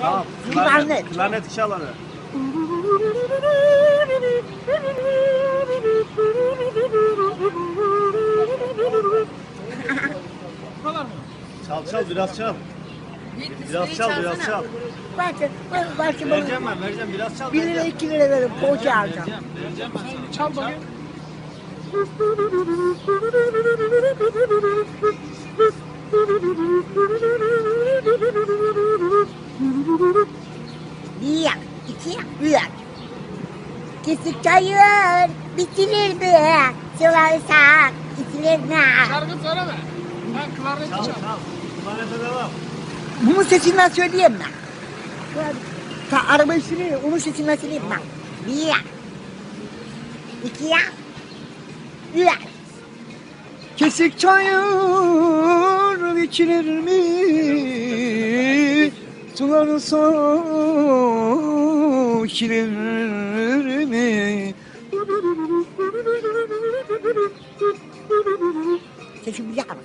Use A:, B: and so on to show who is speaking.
A: Tamam.
B: Klarnet.
A: Klarnet çaları. Çal çal biraz çal. Biraz çal biraz çal.
B: Belki, belki
A: Vereceğim
B: bana
A: ben vereceğim biraz çal.
B: 1 lira
A: vereceğim.
B: 2 lira verip poğaça alacağım.
A: Vereceğim, vereceğim ben sana. Çal bakayım.
B: Yak, iki yak, yak. Kesik çayır bitirir mi? Sıvarsak içilir mi?
C: Şarkı söyleme. Ben klarnet
A: Çal
C: çal.
A: çal. Klarnete devam.
B: Bunun sesinden söyleyeyim mi? Ta araba sürüyor, onun sesinden söyleyeyim bak. Bir yak, iki yak, yak.
D: Kesik çayır biçilir mi? Suları içilir mi?
B: Sesim güzel ama.